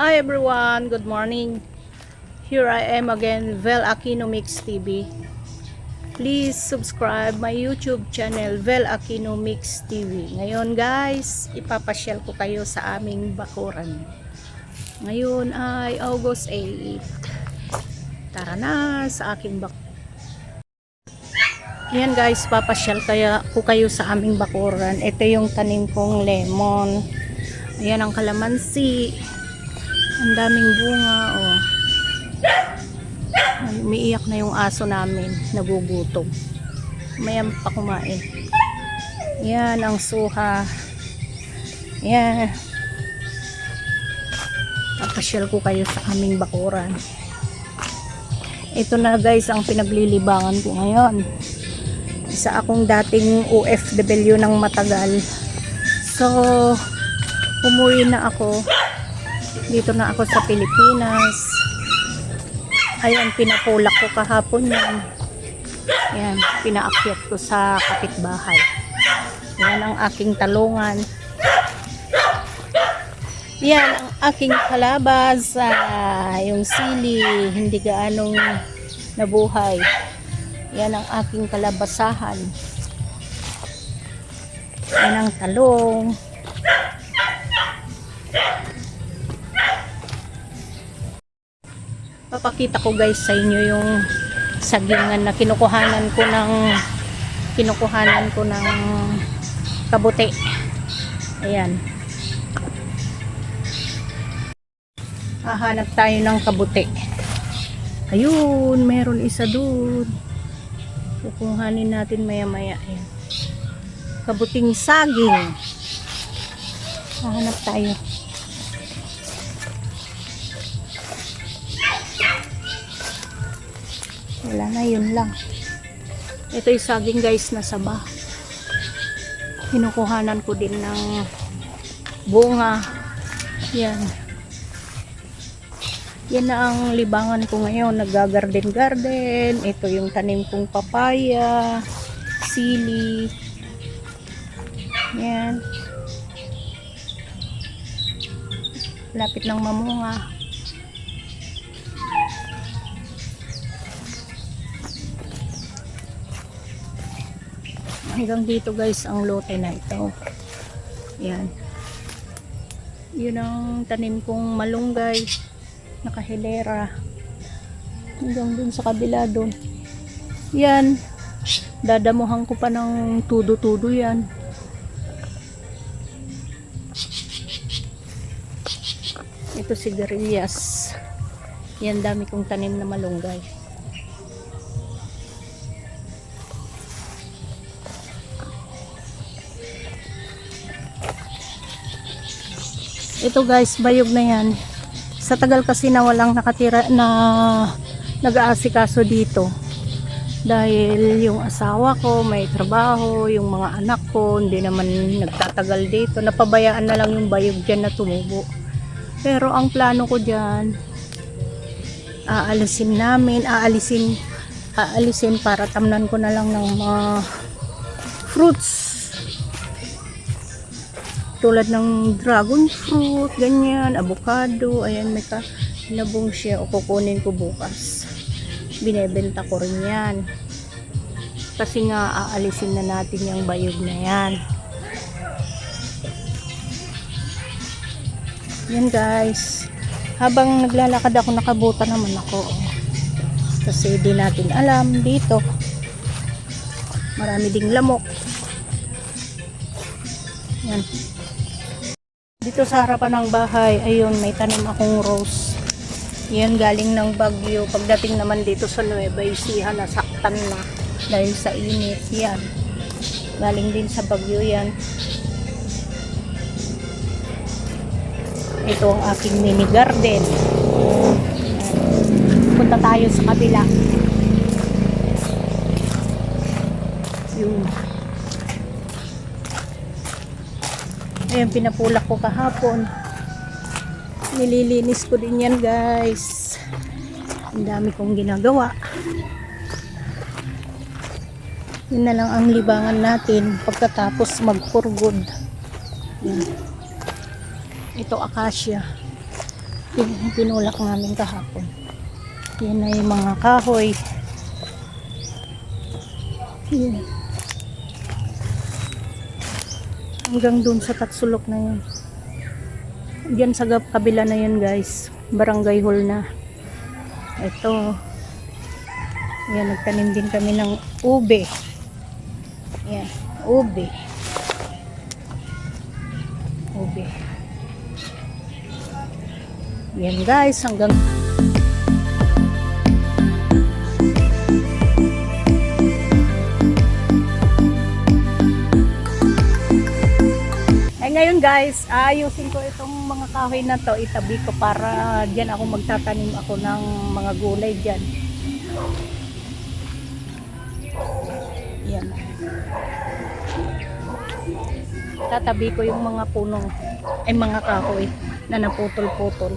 Hi everyone, good morning. Here I am again, Vel Aquino Mix TV. Please subscribe my YouTube channel, Vel Aquino Mix TV. Ngayon guys, ipapasyal ko kayo sa aming bakuran. Ngayon ay August 8. Tara na sa aking bak Yan guys, papasyal kaya ko kayo sa aming bakuran. Ito yung tanim kong lemon. Ayan ang kalamansi. Ang daming bunga, oh. Umiiyak na yung aso namin. Nagugutom. Mayan pa kumain. Yan ang suha. Yan. Papasyal ko kayo sa aming bakuran. Ito na guys ang pinaglilibangan ko ngayon. Isa akong dating OFW ng matagal. So, umuwi na ako. Dito na ako sa Pilipinas. Ayan, pinapulak ko kahapon yan. Yan, pinaakyat ko sa kapitbahay. Yan ang aking talungan. Yan ang aking kalabas. ah, yung sili, hindi gaanong nabuhay. Yan ang aking kalabasahan. Yan ang talong. Papakita ko guys sa inyo yung sagingan na kinukuhanan ko ng kinukuhanan ko ng kabuti. Ayan. Hahanap tayo ng kabuti. Ayun, meron isa doon. Kukuhanin natin maya-maya. Ayan. Kabuting saging. Hahanap tayo. Wala na, yun lang. Ito yung saging guys na saba. Kinukuhanan ko din ng bunga. Yan. Yan na ang libangan ko ngayon. Naggagarden-garden. Ito yung tanim kong papaya, sili. Yan. Lapit ng mamunga. Hanggang dito guys ang lote na ito. Yan. Yun ang tanim kong malunggay nakahilera hanggang dun sa kabila dun. Yan. Dadamuhan ko pa ng tudo-tudo yan. Ito sigarilyas yan dami kong tanim na malunggay ito guys bayog na yan. Sa tagal kasi na walang nakatira na nag-aasikaso dito. Dahil yung asawa ko may trabaho yung mga anak ko hindi naman nagtatagal dito. Napabayaan na lang yung bayog dyan na tumubo. Pero ang plano ko dyan aalisin namin aalisin aalisin para tamnan ko na lang ng mga fruits tulad ng dragon fruit, ganyan, avocado, ayan may ka labong siya o kukunin ko bukas. Binebenta ko rin yan. Kasi nga aalisin na natin yung bayog na yan. Yan guys. Habang naglalakad ako nakabuta naman ako. Kasi di natin alam dito. Marami ding lamok. Yan. Dito sa harapan ng bahay, ayun, may tanim akong rose. Yan galing ng Bagyo. Pagdating naman dito sa Nueva Ecija, nasaktan na dahil sa init. Yan. Galing din sa Bagyo yan. Ito ang aking mini garden. Punta tayo sa kabila. Yun. Ayan, pinapulak ko kahapon. Nililinis ko din yan, guys. Ang dami kong ginagawa. Yun na lang ang libangan natin pagkatapos magpurgod. Yan. Ito, acacia. Pinulak namin kahapon. Yan ay mga kahoy. Yan. hanggang dun sa Tatsulok na yun. Dyan sa kabila na yun guys. Barangay hall na. Ito yan nagtanim din kami ng ube. Yan ube. Ube. Yan guys hanggang ngayon guys, ayusin ko itong mga kahoy na to, itabi ko para diyan ako magtatanim ako ng mga gulay diyan. Yan. Tatabi ko yung mga punong, ay mga kahoy na naputol-putol.